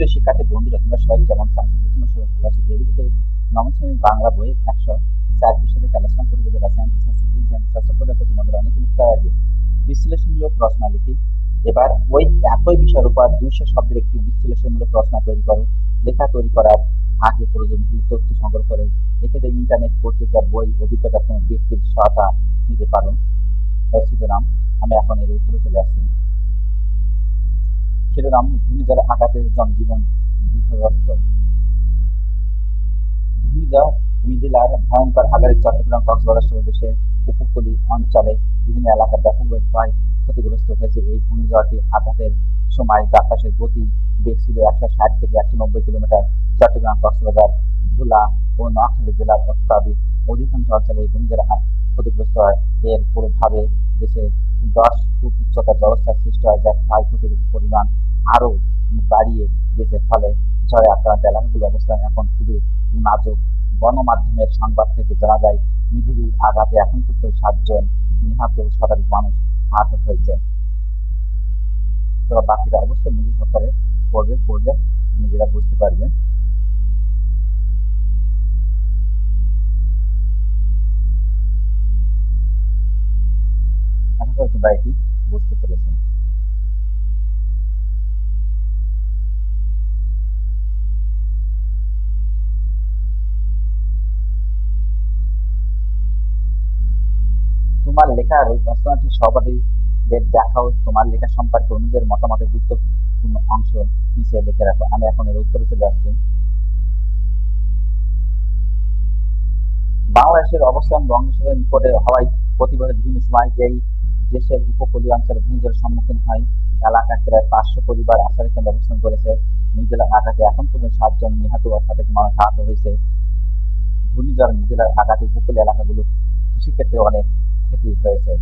প্রিয় শিক্ষার্থী বন্ধুরা, তোমরা সবাই কেমন আছো? তোমরা সবাই ভালো আছো। শ্রেণির বাংলা বইয়ের একশো চার পৃষ্ঠাতে কালেকশন করব চ্যানেলটি সাবস্ক্রাইব করে তোমাদের অনেক মুক্তা আছে বিশ্লেষণমূলক প্রশ্ন লিখি এবার ওই একই বিষয়ের উপর দুইশো শব্দের একটি বিশ্লেষণমূলক প্রশ্ন তৈরি করো। লেখা তৈরি করার আগে প্রয়োজন হলে তথ্য সংগ্রহ করে এক্ষেত্রে ইন্টারনেট পত্রিকা, বই, অভিজ্ঞতা কোনো ব্যক্তির সহায়তা নিতে পারো। শিরোনাম, আমি এখন এর উত্তরে চলে আসছি। শিরোনাম ঘূর্ণিঝড় আঘাতে জনজীবন বিপর্যস্ত। ঘূর্ণিঝড় মিদিলার ভয়ঙ্কর আঘাতে চট্টগ্রাম, কক্সবাজার সহ দেশের উপকূলীয় অঞ্চলে বিভিন্ন এলাকা ব্যাপকভাবে ক্ষতিগ্রস্ত হয়েছে। এই ঘূর্ণিঝড়টি আঘাতের সময় বাতাসের গতি বেগ ছিল একশো ষাট থেকে একশো নব্বই কিলোমিটার। চট্টগ্রাম, কক্সবাজার ভোলা ও নোয়াখালী জেলার অত্যাধিক অধিকাংশ অঞ্চলে এই ঘূর্ণিঝড় ক্ষতিগ্রস্ত হয়। এর প্রভাবে দেশে দশ ফুট উচ্চতার জলস্তর সৃষ্টি হয় যা ক্ষয়ক্ষতির পরিমাণ আরও বাড়িয়ে দিয়েছে। ফলে ঝড়ে আক্রান্ত এলাকাগুলো অবস্থা এখন খুবই নাজুক। গণমাধ্যমের সংবাদ থেকে জানা যায় মিধিরি আঘাতে এখন পর্যন্ত সাতজন নিহত শতাধিক মানুষ আহত হয়েছে। তোরা বাকিরা অবশ্যই মনোযোগ সহকারে পড়বে পড়লে নিজেরা বুঝতে পারবে তোমরা এটি বুঝতে পেরেছ। তোমার লেখার ওই প্রশ্নটি সহপাঠীদের দেখাও তোমার লেখা সম্পর্কে অন্যদের মতামতের গুরুত্বপূর্ণ অংশ নিচে লিখে রাখো। আমি এখন এর উত্তরে চলে আসছি। বাংলাদেশের অবস্থান বঙ্গোপসাগরের নিকটে হওয়ায় প্রতি বছর বিভিন্ন সময় এই দেশের উপকূলীয় অঞ্চলে ঘূর্ণিঝড়ের সম্মুখীন হয়। এলাকা প্রায় পাঁচশো পরিবার আশ্রয় কেন্দ্র অবস্থান করেছে। নিউজিল্যান্ড আঘাতে এখন পর্যন্ত সাতজন নিহত অর্থাৎ মানুষ আহত হয়েছে। ঘূর্ণিঝড় নিউজিল্যান্ড আঘাতে উপকূলীয় এলাকাগুলো কৃষিক্ষেত্রে অনেক ক্ষতি হয়েছে।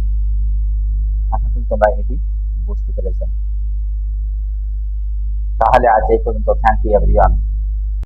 আশা করি তোমরা এটি বুঝতে পেরেছ। তাহলে আজ এই পর্যন্ত। Thank you everyone